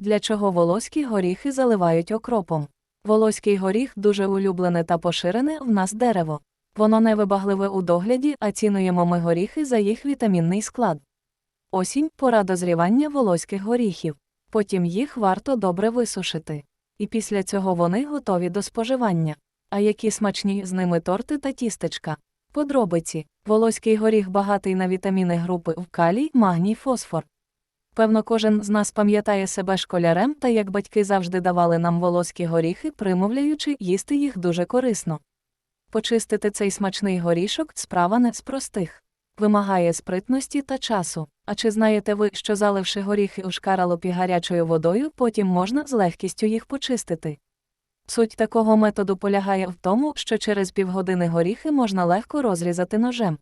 Для чого волоські горіхи заливають окропом? Волоський горіх дуже улюблене та поширене в нас дерево. Воно невибагливе у догляді, а цінуємо ми горіхи за їх вітамінний склад. Осінь пора дозрівання волоських горіхів. Потім їх варто добре висушити. І після цього вони готові до споживання. А які смачні з ними торти та тістечка. Подробиці. Волоський горіх багатий на вітаміни групи в калій, магній, фосфор. Певно, кожен з нас пам'ятає себе школярем та як батьки завжди давали нам волоські горіхи, примовляючи їсти їх дуже корисно. Почистити цей смачний горішок справа не з простих. Вимагає спритності та часу. А чи знаєте ви, що заливши горіхи у шкаралопі гарячою водою, потім можна з легкістю їх почистити? Суть такого методу полягає в тому, що через півгодини горіхи можна легко розрізати ножем.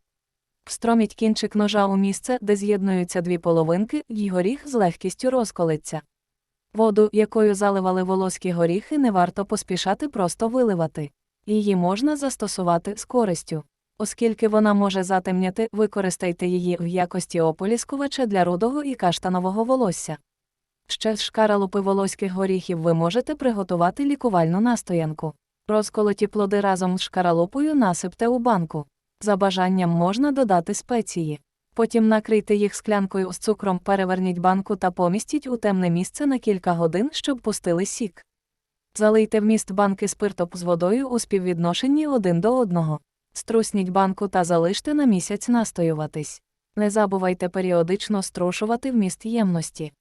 Встроміть кінчик ножа у місце, де з'єднуються дві половинки, і горіх з легкістю розколиться. Воду, якою заливали волоські горіхи, не варто поспішати просто виливати. Її можна застосувати з користю. Оскільки вона може затемняти, використайте її в якості ополіскувача для рудого і каштанового волосся. Ще з шкаралупи волоських горіхів ви можете приготувати лікувальну настоянку. Розколоті плоди разом з шкаралупою насипте у банку. За бажанням можна додати спеції. Потім накрийте їх склянкою з цукром, переверніть банку та помістіть у темне місце на кілька годин, щоб пустили сік. Залийте вміст банки спиртом з водою у співвідношенні один до одного. Струсніть банку та залиште на місяць настоюватись. Не забувайте періодично струшувати вміст ємності.